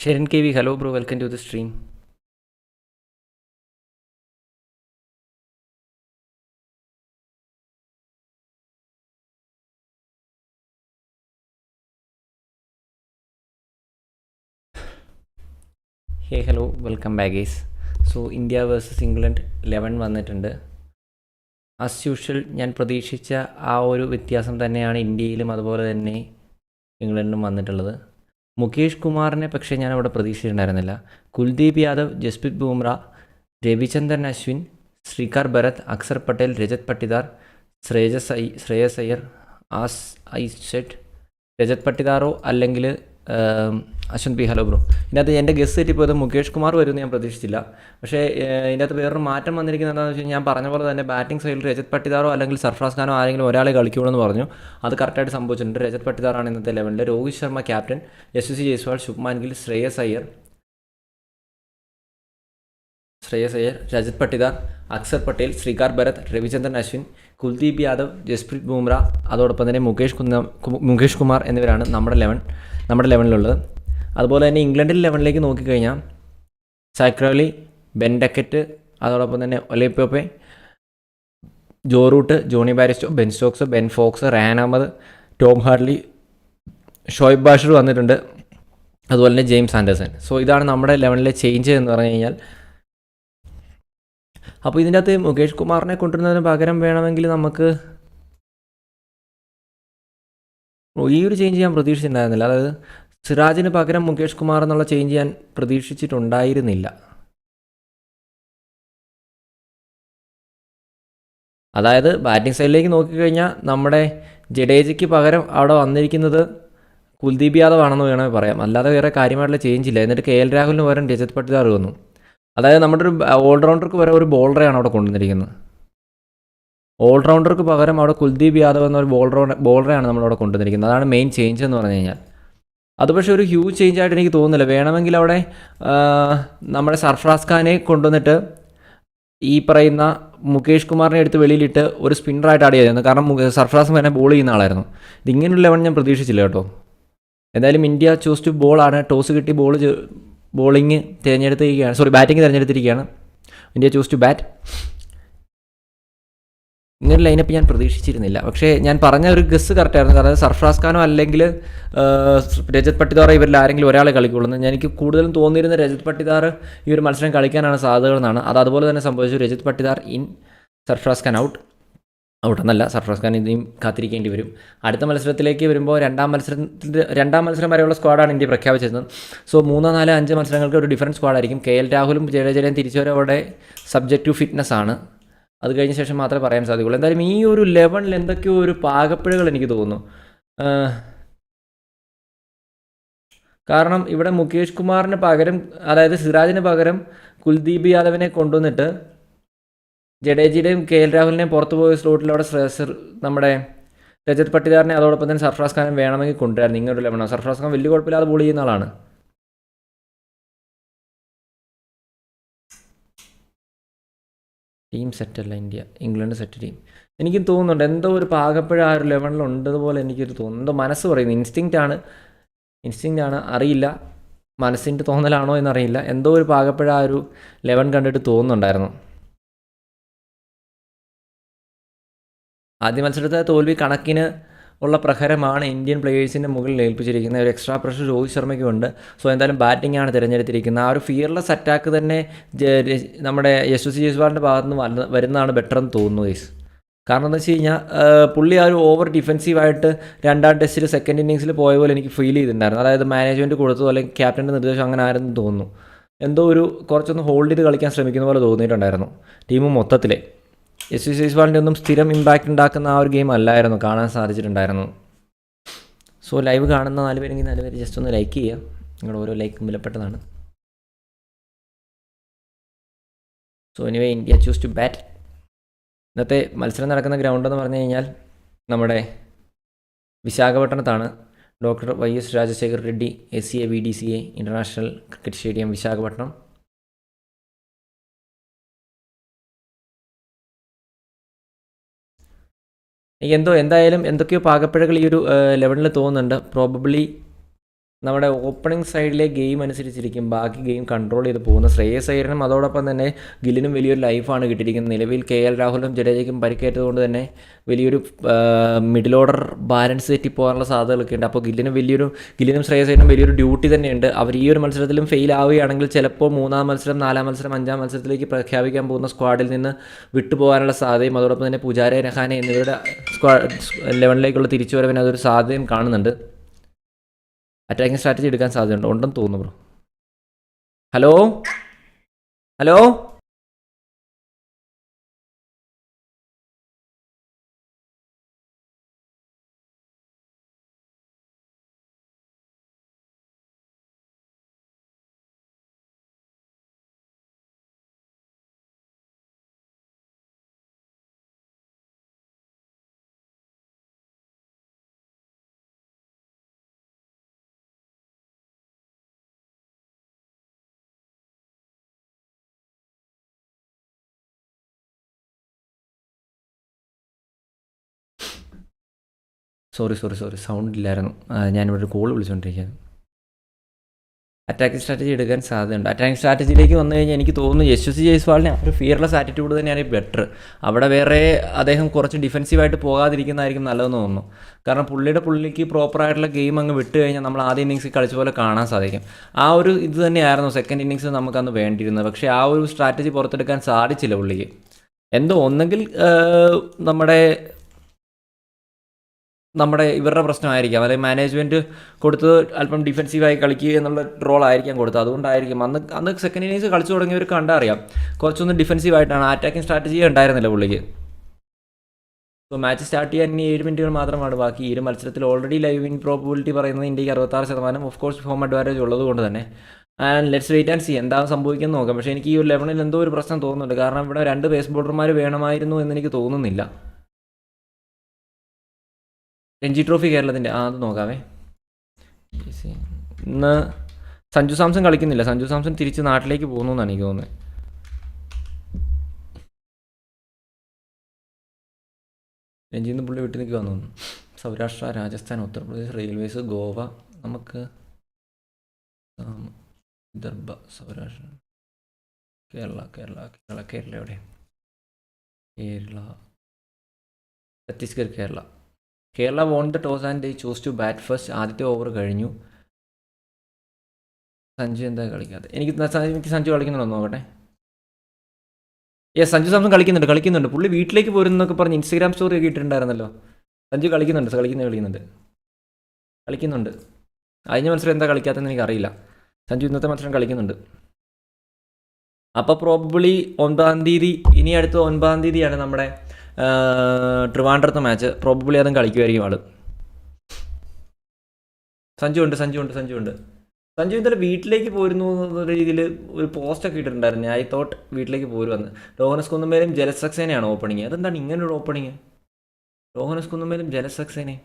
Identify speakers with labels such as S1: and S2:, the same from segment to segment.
S1: Sharon KV, hello bro, welcome to the stream. Hey hello welcome back guys so India versus England eleven വന്നിട്ടുണ്ട്. As usual ഞാൻ പ്രതീക്ഷിച്ച ആ ഒരു വ്യത്യാസം തന്നെയാണ് ഇന്ത്യയിലും അതുപോലെ തന്നെ ഇംഗ്ലണ്ടിലും വന്നിട്ടുള്ളത്. മുകേഷ് കുമാറിനെ പക്ഷേ ഞാൻ അവിടെ പ്രതീക്ഷിച്ചിട്ടുണ്ടായിരുന്നില്ല. Kuldeep Yadav Jasprit Bumrah Ravichandran Ashwin Srikar Bharat Axar Patel Rajat Patidar Shreyas I Shreyas Iyer as I set Rajat പട്ടിദാറോ അല്ലെങ്കിൽ അശ്വന്ത് പി ഹലോ ബ്രോ. ഇതിനകത്ത് എന്റെ ഗസ് തെറ്റിപ്പോയത് മുകേഷ് കുമാർ വരുമെന്ന് ഞാൻ പ്രതീക്ഷിച്ചില്ല. പക്ഷേ ഇതിനകത്ത് വേറൊരു മാറ്റം വന്നിരിക്കുന്നത് എന്താണെന്ന് വെച്ചാൽ ഞാൻ പറഞ്ഞ പോലെ തന്നെ ബാറ്റിംഗ് സൈഡിൽ രജത് പട്ടിദാറോ അല്ലെങ്കിൽ സർഫ്രാസ് ഖാനോ ആരെങ്കിലും ഒരാളെ കളിക്കുള്ളൂ പറഞ്ഞു. അത് കറക്റ്റായിട്ട് സംഭവിച്ചിട്ടുണ്ട്. രജത് പട്ടിദാറാണ് ഇന്നത്തെ ലെവലിൽ രോഹിത് ശർമ്മ ക്യാപ്റ്റൻ യശസ്വി ജയ്സ്വാൾ ശുഭ്മാൻ ഗിൽ ശ്രേയസ് അയ്യർ. ശ്രേയസ് അയ്യർ രജത് പട്ടിദാർ അക്സർ പട്ടേൽ ശ്രീകാർ ഭരത് രവിചന്ദ്രൻ അശ്വിൻ കുൽദീപ് യാദവ് ജസ്പ്രീത് ബുംറ അതോടൊപ്പം തന്നെ മുകേഷ് കുന്ന മുകേഷ് കുമാർ എന്നിവരാണ് നമ്മുടെ ലെവൻ നമ്മുടെ ലെവനിലുള്ളത് അതുപോലെ തന്നെ ഇംഗ്ലണ്ടിൽ ലെവനിലേക്ക് നോക്കിക്കഴിഞ്ഞാൽ സാക്രോലി ബെൻ ഡക്കറ്റ് അതോടൊപ്പം തന്നെ Ollie Pope Joe Root Jonny Bairstow Ben Stokes Ben Foakes Rehan Ahmed Tom Harley Shoaib Bashir വന്നിട്ടുണ്ട്. അതുപോലെ തന്നെ ജെയിംസ് ആൻഡേഴ്സൺ. സോ ഇതാണ് നമ്മുടെ ലെവനിലെ ചേഞ്ച് എന്ന് പറഞ്ഞു കഴിഞ്ഞാൽ അപ്പോൾ ഇതിന്റെ അകത്ത് മുകേഷ് കുമാറിനെ കൊണ്ടുവരുന്നതിന് പകരം വേണമെങ്കിൽ നമുക്ക് ഈ ഒരു ചേഞ്ച് ഞാൻ പ്രതീക്ഷിച്ചിട്ടുണ്ടായിരുന്നില്ല. അതായത് സിറാജിന് പകരം മുകേഷ് കുമാർ എന്നുള്ള ചേഞ്ച് ഞാൻ പ്രതീക്ഷിച്ചിട്ടുണ്ടായിരുന്നില്ല. അതായത് ബാറ്റിംഗ് സൈഡിലേക്ക് നോക്കിക്കഴിഞ്ഞാൽ നമ്മുടെ ജഡേജയ്ക്ക് പകരം അവിടെ വന്നിരിക്കുന്നത് കുൽദീപ് യാദവ് ആണെന്ന് വേണമെങ്കിൽ പറയാം. അല്ലാതെ വേറെ കാര്യമായിട്ടുള്ള ചേഞ്ച് ഇല്ല. എന്നിട്ട് കെ എൽ രാഹുലിന് പകരം രജത് പട്ടിദാർ വന്നു. അതായത് നമ്മുടെ ഒരു ഓൾറൗണ്ടർക്ക് പകരം ഒരു ബോളറെയാണ് അവിടെ കൊണ്ടുവന്നിരിക്കുന്നത്. ഓൾറൗണ്ടർക്ക് പകരം അവിടെ കുൽദീപ് യാദവ് എന്നൊരു ഒരു ബോളറെയാണ് നമ്മളവിടെ കൊണ്ടുവന്നിരിക്കുന്നത്. അതാണ് മെയിൻ ചേഞ്ച് എന്ന് പറഞ്ഞു കഴിഞ്ഞാൽ. അത് പക്ഷേ ഒരു ഹ്യൂജ് ചേഞ്ച് ആയിട്ട് എനിക്ക് തോന്നുന്നില്ല. വേണമെങ്കിൽ അവിടെ നമ്മുടെ സർഫ്രാസ് ഖാനെ കൊണ്ടുവന്നിട്ട് ഈ പറയുന്ന മുകേഷ് കുമാറിനെ എടുത്ത് വെളിയിലിട്ട് ഒരു സ്പിന്നറായിട്ട് ആഡ് ചെയ്തിരുന്നു. കാരണം സർഫ്രാസ് ഖാനെ ബോൾ ചെയ്യുന്ന ആളായിരുന്നു. ഇതിങ്ങനെയുള്ള ലെവൺ ഞാൻ പ്രതീക്ഷിച്ചില്ല കേട്ടോ. എന്തായാലും ഇന്ത്യ ചൂസ് ടു ബോളാണ് ടോസ് കിട്ടി ബോൾ ബോളിങ് തിരഞ്ഞെടുത്തിരിക്കുകയാണ്. സോറി ബാറ്റിംഗ് തിരഞ്ഞെടുത്തിരിക്കുകയാണ്. ഇന്ത്യ ചൂസ് ടു ബാറ്റ് ഇങ്ങനെ ലൈനപ്പ് ഞാൻ പ്രതീക്ഷിച്ചിരുന്നില്ല. പക്ഷേ ഞാൻ പറഞ്ഞ ഒരു ഗസ് കറക്റ്റായിരുന്നു കാരണം സർഫ്രാസ് ഖാനോ അല്ലെങ്കിൽ രജത് പട്ടിദാർ ഇവരിൽ ആരെങ്കിലും ഒരാളെ കളിക്കുള്ളൂ എന്ന് എനിക്ക് കൂടുതലും തോന്നിയിരുന്ന രജത് പട്ടിദാർ ഈ ഒരു മത്സരം കളിക്കാനാണ് സാധ്യതകളെന്നാണ് അത് അതുപോലെ തന്നെ സംഭവിച്ചു. Rajat Patidar in Sarfaraz Khan out out എന്നല്ല സർഫറാസ് ഖാൻ ഇനിയും കാത്തിരിക്കേണ്ടി വരും. അടുത്ത മത്സരത്തിലേക്ക് വരുമ്പോൾ രണ്ടാം മത്സരത്തിൽ രണ്ടാം മത്സരം വരെയുള്ള സ്ക്വാഡാണ് ഇന്ത്യ പ്രഖ്യാപിച്ചിരുന്നത്. സോ മൂന്നോ നാലോ അഞ്ച് മത്സരങ്ങൾക്ക് ഒരു ഡിഫറന്റ് സ്ക്വാഡായിരിക്കും കെ എൽ രാഹുലും ജഡേജയും തിരിച്ചുവരവോടെ സബ്ജക്റ്റ് ടു ഫിറ്റ്നസ് ആണ്. അത് കഴിഞ്ഞ ശേഷം മാത്രമേ പറയാൻ സാധിക്കുള്ളൂ എന്തായാലും ഈ ഒരു ലെവണിൽ എന്തൊക്കെയോ ഒരു പാകപ്പിഴകൾ എനിക്ക് തോന്നുന്നു. കാരണം ഇവിടെ മുകേഷ് കുമാറിന് പകരം അതായത് സിറാജിന് പകരം കുൽദീപ് യാദവിനെ കൊണ്ടുവന്നിട്ട് ജഡേജയുടെയും കെ എൽ രാഹുലിനെയും പുറത്തു പോയ സ്ലോട്ടിൽ അവിടെ നമ്മുടെ രജത് പട്ടിദാറിനെ അതോടൊപ്പം തന്നെ സർഫ്രാസ് ഖാനും വേണമെങ്കിൽ കൊണ്ടുവരായിരുന്നു. ഒരു ലെവനാണ് സർഫ്രാസ് ഖാൻ വലിയ കുഴപ്പമില്ലാതെ ബോൾ ചെയ്യുന്ന ആളാണ്. ടീം സെറ്റല്ല ഇന്ത്യ. ഇംഗ്ലണ്ട് സെറ്റ് ടീം എനിക്കും തോന്നുന്നുണ്ട് എന്തോ ഒരു പാകപ്പഴ ആ ഒരു ലെവലിൽ ഉണ്ടതുപോലെ എനിക്കൊരു തോന്നുന്നു. എന്തോ മനസ്സ് പറയുന്നു. ഇൻസ്റ്റിങ്ക്റ്റ് ആണ്. ഇൻസ്റ്റിങ്ക്റ്റ് ആണ്. അറിയില്ല. മനസ്സിന്റെ തോന്നലാണോ എന്നറിയില്ല. എന്തോ ഒരു പാകപ്പഴ ആ ഒരു ലെവൻ കണ്ടിട്ട് തോന്നുന്നുണ്ടായിരുന്നു. ആദ്യ മത്സരത്തെ തോൽവി കണക്കിന് ഉള്ള പ്രഹരമാണ് ഇന്ത്യൻ പ്ലേയേഴ്സിന്റെ മുകളിൽ ഏൽപ്പിച്ചിരിക്കുന്നത്. ഒരു എക്സ്ട്രാ പ്രഷർ രോഹിത് ശർമ്മയ്ക്കും ഉണ്ട്. സോ എന്തായാലും ബാറ്റിംഗ് ആണ് തിരഞ്ഞെടുത്തിരിക്കുന്നത്. ആ ഒരു ഫിയർലെസ് അറ്റാക്ക് തന്നെ നമ്മുടെ യശസ്വി ജയ്സ്വാളിന്റെ ഭാഗത്തുനിന്ന് വന്ന- വരുന്നതാണ് ബെറ്റർ എന്ന് തോന്നുന്നു ഗൈസ് കാരണം എന്താ വെച്ച് കഴിഞ്ഞാൽ പുള്ളി ആ ഒരു ഓവർ ഡിഫെൻസീവായിട്ട് രണ്ടാം ടെസ്റ്റിൽ സെക്കൻഡ് ഇന്നിങ്സിൽ പോയ പോലെ എനിക്ക് ഫീൽ ചെയ്തിട്ടുണ്ടായിരുന്നു. അതായത് മാനേജ്മെന്റ് കൊടുത്തതോ അല്ലെങ്കിൽ ക്യാപ്റ്റന്റെ നിർദ്ദേശം അങ്ങനെ ആരെന്ന് തോന്നുന്നു. എന്തോ ഒരു കുറച്ചൊന്ന് ഹോൾഡ് ചെയ്ത് കളിക്കാൻ ശ്രമിക്കുന്ന പോലെ തോന്നിയിട്ടുണ്ടായിരുന്നു ടീം മൊത്തത്തിലെ. എസ് വി ജയ്സ്വാളിന്റെ ഒന്നും സ്ഥിരം ഇമ്പാക്റ്റ് ഉണ്ടാക്കുന്ന ആ ഒരു ഗെയിം അല്ലായിരുന്നു. കാണാൻ സാധിച്ചിട്ടുണ്ടായിരുന്നു. സോ ലൈവ് കാണുന്ന നാല് പേരെങ്കിൽ നാല് പേര് ജസ്റ്റ് ഒന്ന് ലൈക്ക് ചെയ്യുക. നിങ്ങളുടെ ഓരോ ലൈക്കും വിലപ്പെട്ടതാണ്. So anyway India choose to bat ഇന്നത്തെ മത്സരം നടക്കുന്ന ഗ്രൗണ്ട് എന്ന് പറഞ്ഞു കഴിഞ്ഞാൽ നമ്മുടെ വിശാഖപട്ടണത്താണ്. Doctor Y S Rajasekhar Reddy S C A V D C A international cricket stadium Visakhapatnam. എന്തോ എന്തായാലും എന്തൊക്കെയോ പാകപ്പിഴകൾ ഈ ഒരു ലെവലിൽ തോന്നുന്നുണ്ട്. പ്രോബബ്ലി നമ്മുടെ ഓപ്പണിംഗ് സൈഡിലെ ഗെയിം അനുസരിച്ചിരിക്കും. ബാക്കി ഗെയിം കൺട്രോൾ ചെയ്ത് പോകുന്ന ശ്രേയസ് അയ്യരനും അതോടൊപ്പം തന്നെ ഗില്ലിനും വലിയൊരു ലൈഫാണ് കിട്ടിയിരിക്കുന്നത്. നിലവിൽ കെ എൽ രാഹുലും ജഡേജയ്ക്കും പരിക്കേറ്റതുകൊണ്ട് തന്നെ വലിയൊരു മിഡിൽ ഓർഡർ ബാലൻസ് തെറ്റി പോകാനുള്ള സാധ്യതകളൊക്കെ ഉണ്ട്. അപ്പോൾ ഗില്ലിനും വലിയൊരു ഗില്ലിനും ശ്രേയസ് അയ്യനും വലിയൊരു ഡ്യൂട്ടി തന്നെയുണ്ട്. അവർ ഈ ഒരു മത്സരത്തിലും ഫെയിൽ ആവുകയാണെങ്കിൽ ചിലപ്പോൾ മൂന്നാം മത്സരം നാലാം മത്സരം അഞ്ചാം മത്സരത്തിലേക്ക് പ്രഖ്യാപിക്കാൻ പോകുന്ന സ്ക്വാഡിൽ നിന്ന് വിട്ടുപോകാനുള്ള സാധ്യതയും അതോടൊപ്പം തന്നെ പുജാര രഹാനെ എന്നിവരുടെ സ്ക്വാഡ് ലെവനിലേക്കുള്ള തിരിച്ചുവരവിന് അതൊരു സാധ്യതയും കാണുന്നുണ്ട്. അറ്റാക്കിംഗ് സ്ട്രാറ്റജി എടുക്കാൻ സാധ്യതയുണ്ട്. ഉണ്ടെന്ന് തോന്നുന്നു bro hello hello sorry sorry sorry sound ഇല്ലായിരുന്നു. ഞാനിവിടെ ഒരു കോൾ വിളിച്ചുകൊണ്ടിരിക്കുകയാണ് അറ്റാക്കിംഗ് സ്ട്രാറ്റജി എടുക്കാൻ സാധ്യതയുണ്ട്. അറ്റാക്കിംഗ് സ്ട്രാറ്റജിയിലേക്ക് വന്നു കഴിഞ്ഞാൽ എനിക്ക് തോന്നുന്നു യശസ്വി ജയ്സ്വാളിന് ഒരു ഫിയർലെസ് ആറ്റിറ്റ്യൂഡ് തന്നെയാണ് ബെറ്റർ അവിടെ വേറെ അദ്ദേഹം കുറച്ച് ഡിഫെൻസീവായിട്ട് പോകാതിരിക്കുന്നതായിരിക്കും നല്ലതെന്ന് തോന്നുന്നു. കാരണം പുള്ളിയുടെ പുള്ളിക്ക് പ്രോപ്പറായിട്ടുള്ള ഗെയിം അങ്ങ് വിട്ട് കഴിഞ്ഞാൽ നമ്മൾ ആദ്യ ഇന്നിങ്സ് കളിച്ച പോലെ കാണാൻ സാധിക്കും. ആ ഒരു ഇത് തന്നെയായിരുന്നു സെക്കൻഡ് ഇന്നിങ്സ് നമുക്കന്ന് വേണ്ടിയിരുന്നത്. പക്ഷേ ആ ഒരു സ്ട്രാറ്റജി പുറത്തെടുക്കാൻ സാധിച്ചില്ല പുള്ളിക്ക്. എന്തോ ഒന്നെങ്കിൽ നമ്മുടെ നമ്മുടെ ഇവരുടെ പ്രശ്നമായിരിക്കാം. അല്ലെങ്കിൽ മാനേജ്മെന്റ് കൊടുത്തത് അല്പം ഡിഫെൻസീവായി കളിക്കുക എന്നുള്ള റോൾ ആയിരിക്കാം കൊടുത്തത്. അതുകൊണ്ടായിരിക്കും. അന്ന് അന്ന് സെക്കൻഡ് ഇന്നിങ്സ് കളിച്ചു തുടങ്ങിയവർ കണ്ടറിയാം കുറച്ചൊന്ന് ഡിഫെൻസീവായിട്ടാണ് അറ്റാക്കിംഗ് സ്ട്രാറ്റജി ഉണ്ടായിരുന്നില്ല പുള്ളിക്ക്. ഇപ്പോൾ മാച്ച് സ്റ്റാർട്ട് ചെയ്യാൻ ഇനി ഏഴ് മിനിറ്റുകൾ മാത്രമാണ് ബാക്കി. ഈ ഒരു മത്സരത്തിൽ ഓൾറെഡി ലൈവ് വിൻ പ്രോബിലിറ്റി പറയുന്നത് ഇന്ത്യയ്ക്ക് അറുപത്താറ് ശതമാനം. ഓഫ് കോഴ്സ് ഹോം അഡ്വാന്റേജ് ഉള്ളത് കൊണ്ട് തന്നെ. And let's wait and see എന്താണ് സംഭവിക്കുന്നത് നോക്കാം. പക്ഷേ എനിക്ക് ഈ ഒരു ലെവനിൽ എന്തോ ഒരു പ്രശ്നം തോന്നുന്നുണ്ട്. കാരണം ഇവിടെ രണ്ട് ബേസ് ബോളർമാർ വേണമായിരുന്നു എന്ന് എനിക്ക് തോന്നുന്നില്ല. രഞ്ജി ട്രോഫി കേരളത്തിന്റെ ആ അത് നോക്കാവേ. ഇന്ന് സഞ്ജു സാംസൺ കളിക്കുന്നില്ല. സഞ്ജു സാംസൺ തിരിച്ച് നാട്ടിലേക്ക് പോകുന്നു എന്നാണ് എനിക്ക് തോന്നുന്നത്. രഞ്ജിന്ന് പുള്ളി വീട്ടിൽ നിൽക്കുക തോന്നുന്നു. സൗരാഷ്ട്ര രാജസ്ഥാൻ ഉത്തർപ്രദേശ് റെയിൽവേസ് ഗോവ നമുക്ക് വിദർഭ സൗരാഷ്ട്ര കേരള കേരള കേരള കേരള എവിടെ? Kerala Chhattisgarh Kerala. Kerala won the toss and they choose to bat first ആദ്യത്തെ ഓവർ കഴിഞ്ഞു. സഞ്ജു എന്താ കളിക്കാതെ എനിക്ക് എനിക്ക് സഞ്ജു കളിക്കുന്നുണ്ടോ നോക്കട്ടെ. ഏ സഞ്ജു സാംസൺ കളിക്കുന്നുണ്ട് കളിക്കുന്നുണ്ട്. പുള്ളി വീട്ടിലേക്ക് പോരുന്നൊക്കെ പറഞ്ഞ് ഇൻസ്റ്റാഗ്രാം സ്റ്റോറി ഒക്കെ ഇട്ടിട്ടുണ്ടായിരുന്നല്ലോ. സഞ്ജു കളിക്കുന്നുണ്ട് കളിക്കുന്നത് കളിക്കുന്നുണ്ട്. കളിക്കുന്നുണ്ട്. അതിന് മത്സരം എന്താ കളിക്കാത്തതെന്ന് എനിക്കറിയില്ല. സഞ്ജു ഇന്നത്തെ മത്സരം കളിക്കുന്നുണ്ട്. അപ്പോൾ പ്രോബ്ലി ഒൻപതാം തീയതി ഇനി അടുത്ത ഒൻപതാം തീയതിയാണ് നമ്മുടെ ട്രിവാൻഡ്രത്തെ മാച്ച് പ്രോബബിളി അതും കളിക്കുമായിരിക്കും ആൾ. സഞ്ജു ഉണ്ട് സഞ്ജു ഉണ്ട് സഞ്ജു ഉണ്ട്. സഞ്ജു ഇന്നലെ വീട്ടിലേക്ക് പോരുന്നു എന്നുള്ള രീതിയിൽ ഒരു പോസ്റ്റൊക്കെ ഇട്ടിട്ടുണ്ടായിരുന്നു. ഐ തോട്ട് വീട്ടിലേക്ക് പോരുവന്ന്. രോഹനസ് കുന്നുമേലും ജലസക്സേനയാണ് ഓപ്പണിങ് അതെന്താണ് ഇങ്ങനെ ഒരു ഓപ്പണിങ് രോഹനസ് കുന്നുമേലും ജലസക്സേനെ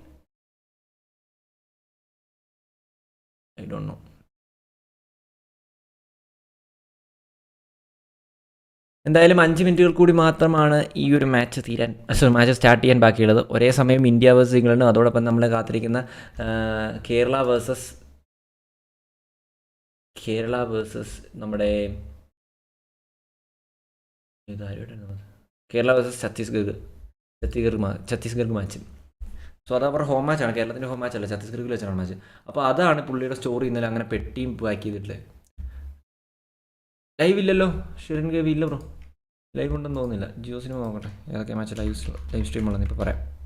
S1: ഐ ഡോണ്ട് നോ എന്തായാലും അഞ്ച് മിനിറ്റുകൾ കൂടി മാത്രമാണ് ഈ ഒരു മാച്ച് തീരാൻ മാച്ച് സ്റ്റാർട്ട് ചെയ്യാൻ ബാക്കിയുള്ളത്. ഒരേ സമയം ഇന്ത്യ വേഴ്സസ് ഇംഗ്ലണ്ടും അതോടൊപ്പം നമ്മൾ കാത്തിരിക്കുന്ന കേരള വേഴ്സസ് കേരള വേഴ്സസ് നമ്മുടെ Kerala versus Chhattisgarh Chhattisgarh Chhattisgarh match so അത് അവരുടെ ഹോം മാച്ചാണ് കേരളത്തിന്റെ ഹോം മാച്ച് അല്ല ഛത്തീസ്ഗഡിൽ വെച്ചാണ് മാച്ച് അപ്പോൾ അതാണ് പുള്ളിയുടെ സ്റ്റോറി ഇന്നലെ അങ്ങനെ പെട്ടിയും പാക്ക് ചെയ്തിട്ടുള്ളത് ലൈവ് ഇല്ലല്ലോ. ഷിറിൻ ഗവി ഇല്ല ബ്രോ ലൈവ് ഉണ്ടെന്ന് തോന്നുന്നില്ല. ജിയോ സിനിമ നോക്കട്ടെ. ഏതൊക്കെ മാച്ച് ലൈവ് ലൈവ് സ്ട്രീം ഉള്ളതെന്ന് ഇപ്പോൾ പറയാം.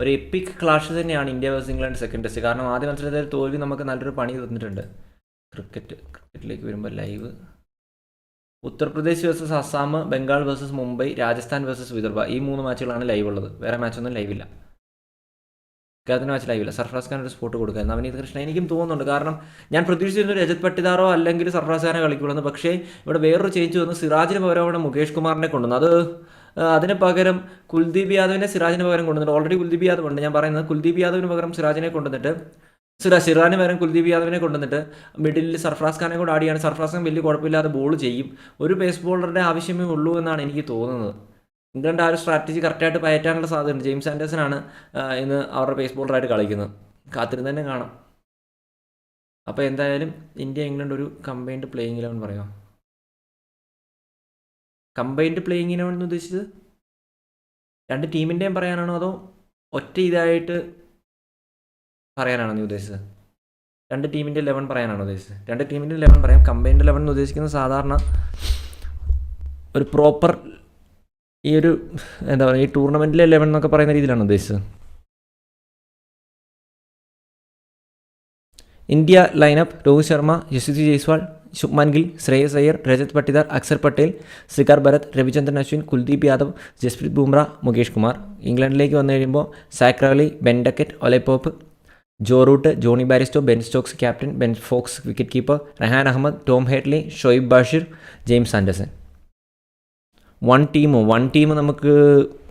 S1: ഒരു എപ്പിക് ക്ലാഷ് തന്നെയാണ് India versus England second test കാരണം ആദ്യ മത്സരത്തിൽ തോൽവി നമുക്ക് നല്ലൊരു പണി തന്നിട്ടുണ്ട്. ക്രിക്കറ്റ് ക്രിക്കറ്റിലേക്ക് വരുമ്പോൾ live Uttar Pradesh versus Assam Bengal versus Mumbai Rajasthan versus Vidarbha. ഈ മൂന്ന് മാച്ചുകളാണ് ലൈവ് ഉള്ളത്. വേറെ മാച്ചൊന്നും ലൈവില്ല കേരളത്തിന് മാച്ച് ലൈവില്ല സർഫറാസ് ഖാൻ ഒരു സ്പോട്ട് കൊടുക്കുക അവനീത് കൃഷ്ണ എനിക്കും തോന്നുന്നുണ്ട്. കാരണം ഞാൻ പ്രതീക്ഷിച്ചിരുന്നു രജത് പട്ടിദാറോ അല്ലെങ്കിൽ സർഫറാസ് ഖാനെ കളിക്കുള്ളൂ പക്ഷേ ഇവിടെ വേറൊരു ചേഞ്ച് വന്ന് സിറാജിന് പകരം അവിടെ മുകേഷ് കുമാറിനെ കൊണ്ടുവന്നു. അത് അതിന് പകരം കുൽദീപ് യാദവിനെ സിറാജിന് പകരം കൊണ്ടുവന്നിട്ട് ഓൾറെഡി കുൽദീപ് യാദവ് ഉണ്ട്. ഞാൻ പറയുന്നത് കുൽദീപ് യാദവിന് പകരം സിറാജിനെ കൊണ്ടുവന്നിട്ട് സിറാ സിറാജിന് പകരം കുൽദീപ് യാദവിനെ കൊണ്ടുവന്നിട്ട് മിഡിലിൽ സർഫറാസ് ഖാനെ കൂടെ ആടിയാണ്. സർഫറാസ് ഖാൻ വലിയ കുഴപ്പമില്ലാതെ ബോൾ ചെയ്യും. ഒരു പേസ് ബോളറുടെ ആവശ്യമേ ഉള്ളൂ എന്നാണ് എനിക്ക് തോന്നുന്നത്. ഇംഗ്ലണ്ട് ആ ഒരു സ്ട്രാറ്റജി കറക്റ്റായിട്ട് പയറ്റാനുള്ള സാധ്യതയുണ്ട്. ജെയിംസ് ആൻഡേഴ്സൺ ആണ് ഇന്ന് അവരുടെ പേസ് ബോളറായിട്ട് കളിക്കുന്നത്. കാത്തിരുന്ന് തന്നെ കാണാം. അപ്പോൾ എന്തായാലും ഇന്ത്യ ഇംഗ്ലണ്ട് ഒരു കമ്പൈൻഡ് പ്ലേയിങ് ഇലവൻ പറയാം. കമ്പൈൻഡ് പ്ലേയിങ് ഇലവൻ എന്ന് ഉദ്ദേശിച്ചത് രണ്ട് ടീമിന്റെയും പറയാനാണോ അതോ ഒറ്റ ഇതായിട്ട് പറയാനാണോ നീ ഉദ്ദേശിച്ചത്? രണ്ട് ടീമിന്റെ ലെവൻ പറയാനാണോ ഉദ്ദേശിച്ചത്? രണ്ട് ടീമിന്റെ ലെവൻ പറയാം. കമ്പൈൻഡ് ലെവൻ എന്ന് ഉദ്ദേശിക്കുന്നത് സാധാരണ ഒരു പ്രോപ്പർ ഈ ഒരു എന്താ പറയുക ഈ ടൂർണമെന്റിലെ ലെവൻ എന്നൊക്കെ പറയുന്ന രീതിയിലാണ് ഉദ്ദേശിച്ചത്? India lineup Rohit Sharma Yashasvi Jaiswal Shubman Gill Shreyas Iyer Rajat Patidar Axar Patel Srikar Bharat Ravichandran Ashwin Kuldeep Yadav Jasprit Bumrah Mukesh Kumar. ഇംഗ്ലണ്ടിലേക്ക് വന്നു കഴിയുമ്പോൾ Zak Crawley Ben Duckett Duckett Joe Root Jonny Bairstow Ben Stokes captain Ben Foakes wicket keeper Rehan Ahmed Tom Hartley Shoaib Bashir James Anderson one ടീമോ one team നമുക്ക്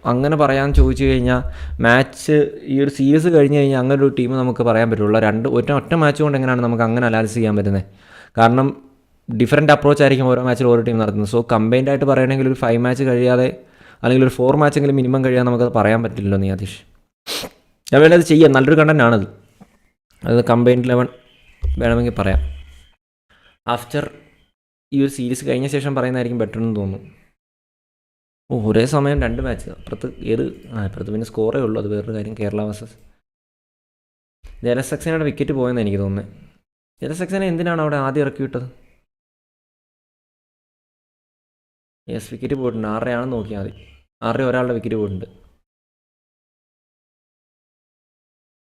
S1: അങ്ങനെ പറയാൻ ചോദിച്ചു കഴിഞ്ഞാൽ match ഈ ഒരു series കഴിഞ്ഞ് കഴിഞ്ഞാൽ അങ്ങനെ ഒരു ടീം നമുക്ക് പറയാൻ പറ്റുള്ളൂ. രണ്ട് ഒറ്റ ഒറ്റ മാച്ച് കൊണ്ട് എങ്ങനെയാണ് നമുക്ക് അങ്ങനെ അനാലിസ് ചെയ്യാൻ പറ്റുന്നത് കാരണം ഡിഫറെന്റ് അപ്രോച്ച് ആയിരിക്കും ഓരോ മാച്ചിൽ ഓരോ ടീം നടത്തുന്നത്. സോ കമ്പൈൻഡ് ആയിട്ട് പറയുകയാണെങ്കിൽ ഒരു ഫൈവ് മാച്ച് കഴിയാതെ അല്ലെങ്കിൽ ഒരു ഫോർ മാച്ചെങ്കിലും മിനിമം കഴിയാതെ നമുക്കത് പറയാൻ പറ്റില്ലല്ലോ നീ അതീഷ് ഞാൻ വേണേൽ അത് ചെയ്യാം. നല്ലൊരു കണ്ടന്റ് ആണത്. അത് കമ്പൈൻഡ് ലെവൻ വേണമെങ്കിൽ പറയാം. ആഫ്റ്റർ ഈ ഒരു സീരീസ് കഴിഞ്ഞ ശേഷം പറയുന്നതായിരിക്കും ബെറ്റർ എന്ന് തോന്നുന്നു. ഓ ഒരേ സമയം രണ്ട് മാച്ച് അപ്പുറത്ത് ഏത്? ആ ഇപ്പുറത്ത് പിന്നെ സ്കോറേ ഉള്ളൂ. അത് വേറൊരു കാര്യം. കേരള വേഴ്സസ് ജലസക്സേനയുടെ വിക്കറ്റ് പോയെന്ന് എനിക്ക് തോന്നുന്നത് ജലസക്സേന എന്തിനാണ് അവിടെ ആദ്യം ഇറക്കി വിട്ടത്? യെസ് വിക്കറ്റ് പോയിട്ടുണ്ട്. ആറരയാണെന്ന് നോക്കിയാൽ മതി. ആറര ഒരാളുടെ വിക്കറ്റ് പോയിട്ടുണ്ട്.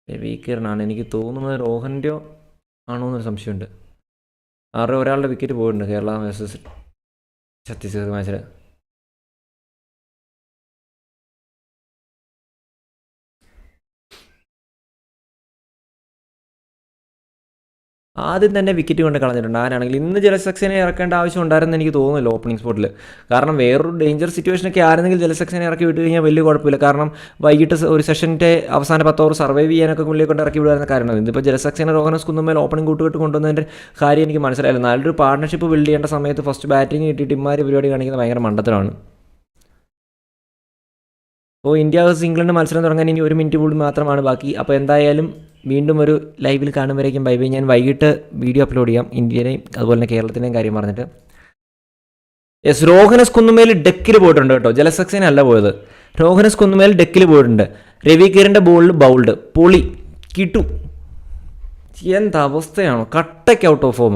S1: രവീകരണാണ് എനിക്ക് തോന്നുന്നത് രോഹന്റെയോ ആണോ എന്നൊരു സംശയമുണ്ട്. ആറര ഒരാളുടെ വിക്കറ്റ് പോയിട്ടുണ്ട് കേരള വേഴ്സസ് ഛത്തീസ്ഗഡ് മാച്ചിൽ ആദ്യം തന്നെ വിക്കറ്റ് കൊണ്ട് കളഞ്ഞിട്ടുണ്ട്. ആരാണെങ്കിൽ ഇന്ന് ജലസക്സേനെ ഇറക്കേണ്ട ആവശ്യം ഉണ്ടായിരുന്നു എനിക്ക് തോന്നുന്നില്ല ഓപ്പണിംഗ് സ്പോട്ടിൽ കാരണം വേറൊരു ഡേഞ്ചർ സിറ്റുവേഷനൊക്കെ ആയിരുന്നെങ്കിൽ ജലസക്സേനെ ഇറക്കി വിട്ട് കഴിഞ്ഞാൽ വലിയ കുഴപ്പമില്ല. കാരണം വൈകിട്ട് ഒരു സെഷന്റെ അവസാന പത്ത് ഓവർ സർവൈവ് ചെയ്യാനൊക്കെ മുന്നിൽ കൊണ്ട് ഇറക്കി വിടുന്ന കാര്യമാണ് ഇതിപ്പോൾ ജലസക്സേന രോഹനസ് കുന്നുമേൽ ഓപ്പണിംഗ് കൂട്ടുകെട്ട് കൊണ്ടുവന്നതിന്റെ കാര്യം എനിക്ക് മനസ്സിലായില്ല. നല്ലൊരു പാർട്ണർഷിപ്പ് ബിൽഡ് ചെയ്യേണ്ട സമയത്ത് ഫസ്റ്റ് ബാറ്റിംഗ് കിട്ടിയിട്ട് ഇമാര് പരിപാടി കാണിക്കുന്നത് ഭയങ്കര മണ്ടത്തരമാണ്. അപ്പോൾ ഇന്ത്യ വേഴ്സസ് ഇംഗ്ലണ്ട് മത്സരം തുടങ്ങാൻ ഇനി ഒരു മിനിറ്റ് കൂടി മാത്രമാണ് ബാക്കി. അപ്പോൾ എന്തായാലും വീണ്ടും ഒരു ലൈവിൽ കാണുമ്പോഴേക്കും ബൈ ബൈ ഞാൻ വൈകിട്ട് വീഡിയോ അപ്ലോഡ് ചെയ്യാം. ഇന്ത്യയുടെയും അതുപോലെ തന്നെ കേരളത്തിന്റെയും കാര്യം പറഞ്ഞിട്ട്. യെസ് രോഹനസ് കുന്നുമേൽ ഡെക്കിൽ പോയിട്ടുണ്ട് കേട്ടോ. ജലസക്സേന അല്ല പോയത്. രോഹനസ് കുന്നുമേൽ ഡെക്കിൽ പോയിട്ടുണ്ട്. രവി കിരന്റെ ബോളിൽ ബൗൾഡ് പൊളി കിട്ടു. എന്താ അവസ്ഥയാണോ? കട്ടയ്ക്ക് ഔട്ട് ഓഫ് ഫോം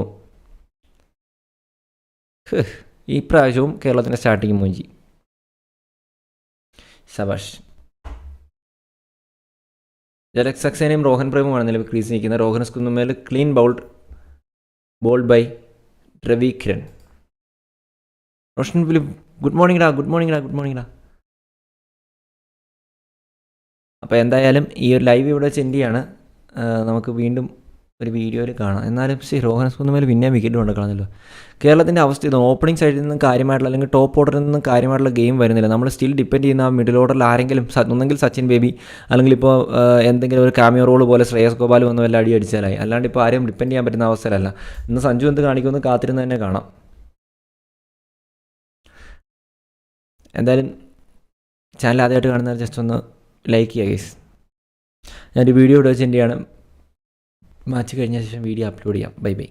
S1: ഈ പ്രാവശ്യവും കേരളത്തിന്റെ സ്റ്റാർട്ടിങ് മൂഞ്ചി സബാഷ് ജലക് സക്സേനയും റോഹൻ പ്രേമുമാണ് നിലവിൽ ക്രീസ് നിൽക്കുന്നത് Rohan S Kunnummal clean bowled bowled by Ravi Kiran Roshan Philip good morning ഡാ ഗുഡ് മോർണിംഗ് ഡാ ഗുഡ് മോർണിംഗ് ഡാ. അപ്പോൾ എന്തായാലും ഈ ഒരു ലൈവ് ഇവിടെ ചെൻഡിയാണ് നമുക്ക് വീണ്ടും ഒരു വീഡിയോയിൽ കാണാം. എന്നാലും ശ്രീ രോഹൻ സ്കൂന്നുമേൽ പിന്നെ വിക്കറ്റ് കൊണ്ട് കളഞ്ഞല്ലോ. കേരളത്തിന്റെ അവസ്ഥ ഇത് ഓപ്പണിംഗ് സൈഡിൽ നിന്നും കാര്യമായിട്ടുള്ള അല്ലെങ്കിൽ ടോപ്പ് ഓർഡറിൽ നിന്നും കാര്യമായിട്ടുള്ള ഗെയിം വരുന്നില്ല. നമ്മൾ സ്റ്റിൽ ഡിപ്പെൻഡ് ചെയ്യുന്ന ആ മിഡിൽ ഓർഡറിൽ ആരെങ്കിലും ഒന്നെങ്കിൽ സച്ചിൻ ബേബി അല്ലെങ്കിൽ ഇപ്പോൾ എന്തെങ്കിലും ഒരു കാമിയോ റോൾ പോലെ ശ്രേയസ് ഗോപാൽ വന്ന് വല്ല അടി അടിച്ചാലായി. അല്ലാണ്ട് ഇപ്പോൾ ആരെയും ഡിപ്പെൻഡ് ചെയ്യാൻ പറ്റുന്ന അവസ്ഥയിലല്ല. ഇന്ന് സഞ്ജു എന്ത് കാണിക്കുമെന്ന് കാത്തിരുന്ന് തന്നെ കാണാം. എന്തായാലും ചാനൽ ആദ്യമായിട്ട് കാണുന്നവർ ജസ്റ്റ് ഒന്ന് ലൈക്ക് ചെയ്യുക ഗൈസ് ഞാനൊരു വീഡിയോ ഇവിടെ മാച്ച് കഴിഞ്ഞ ശേഷം വീഡിയോ അപ്ലോഡ് ചെയ്യാം. Bye bye.